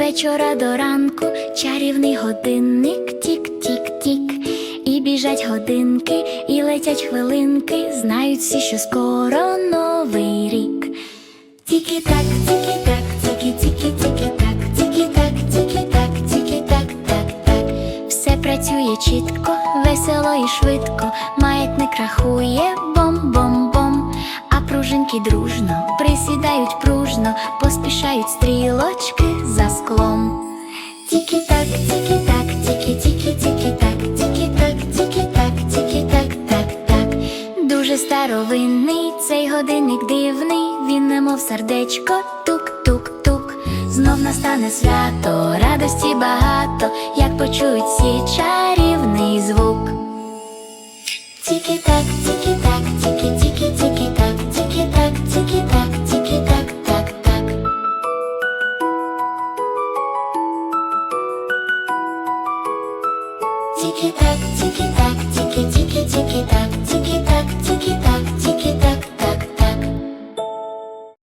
вечора до ранку чарівний годинник тік-тік-тік. І біжать годинки, і летять хвилинки, знають всі, що скоро новий рік. Тікі-так, тікі-так, тікі-тікі, тікі-так, тікі-так, тікі-так, тікі-так, так, так. Все працює чітко, весело і швидко, маятник рахує бом-бом-бом, а пружинки дружно присідають пружно, поспішають стрілочки за склом. Тікі-так, тікі-так, тікі-тікі, тікі-так, тікі-так, тікі-так, тікі-так, так, так. Дуже старовинний цей годинник дивний, він немов сердечко, тук-тук-тук. Знов настане свято, радості багато, як почують всі чарівний звук. Тікі-так, тікі-тікі, Тики-так, тики-так, тики-тики-тики-так